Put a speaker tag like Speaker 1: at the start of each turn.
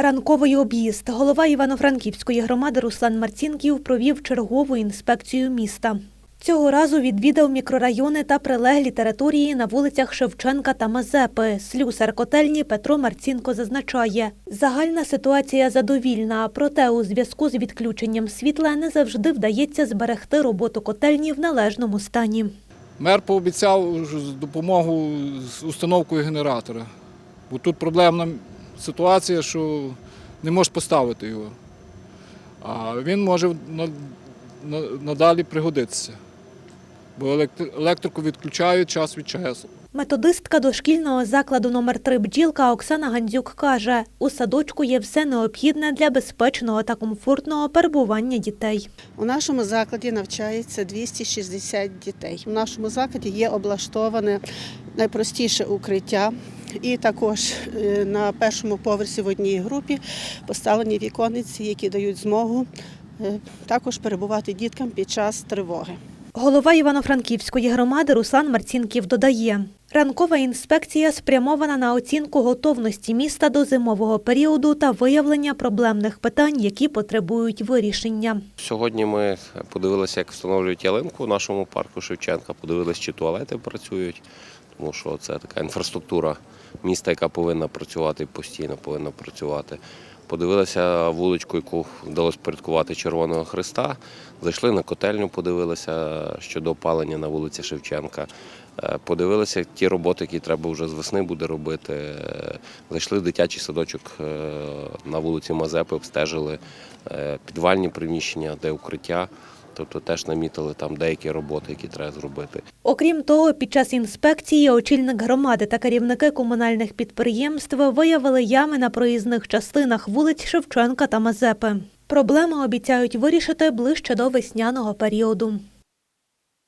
Speaker 1: Ранковий об'їзд. Голова Івано-Франківської громади Руслан Марцінків провів чергову інспекцію міста. Цього разу відвідав мікрорайони та прилеглі території на вулицях Шевченка та Мазепи. Слюсар котельні Петро Марцінко зазначає, загальна ситуація задовільна, проте у зв'язку з відключенням світла не завжди вдається зберегти роботу котельні в належному стані.
Speaker 2: Мер пообіцяв допомогу з установкою генератора. Бо тут проблемна ситуація, що не можеш поставити його. А він може на- на- надалі пригодитися. Бо електри- електрику відключають час від часу.
Speaker 1: Методистка дошкільного закладу номер 3 бджілка Оксана Гандзюк каже, у садочку є все необхідне для безпечного та комфортного перебування дітей.
Speaker 3: У нашому закладі навчається 260 дітей. У нашому закладі є облаштоване найпростіше укриття. І також е, на першому поверсі в одній групі поставлені віконниці, які дають змогу е, також перебувати діткам під час тривоги.
Speaker 1: Голова Івано-Франківської громади Руслан Марцінків додає, ранкова інспекція спрямована на оцінку готовності міста до зимового періоду та виявлення проблемних питань, які потребують вирішення.
Speaker 4: Сьогодні ми подивилися, як встановлюють ялинку в нашому парку Шевченка, подивилися, чи туалети працюють, тому що це така інфраструктура міста, яка повинна працювати постійно повинна працювати. Подивилися вуличку, яку вдалося порядкувати Червоного Христа. Зайшли на котельню, подивилися щодо опалення на вулиці Шевченка. Е, Подивилися ті роботи, які треба вже з весни буде робити. Е, Зайшли в дитячий садочок е, на вулиці Мазепи, обстежили підвальні приміщення, де укриття. Тобто теж намітили там деякі роботи, які треба зробити.
Speaker 1: Окрім того, під час інспекції очільник громади та керівники комунальних підприємств виявили ями на проїзних частинах вулиць Шевченка та Мазепи. Проблеми обіцяють вирішити ближче до весняного періоду.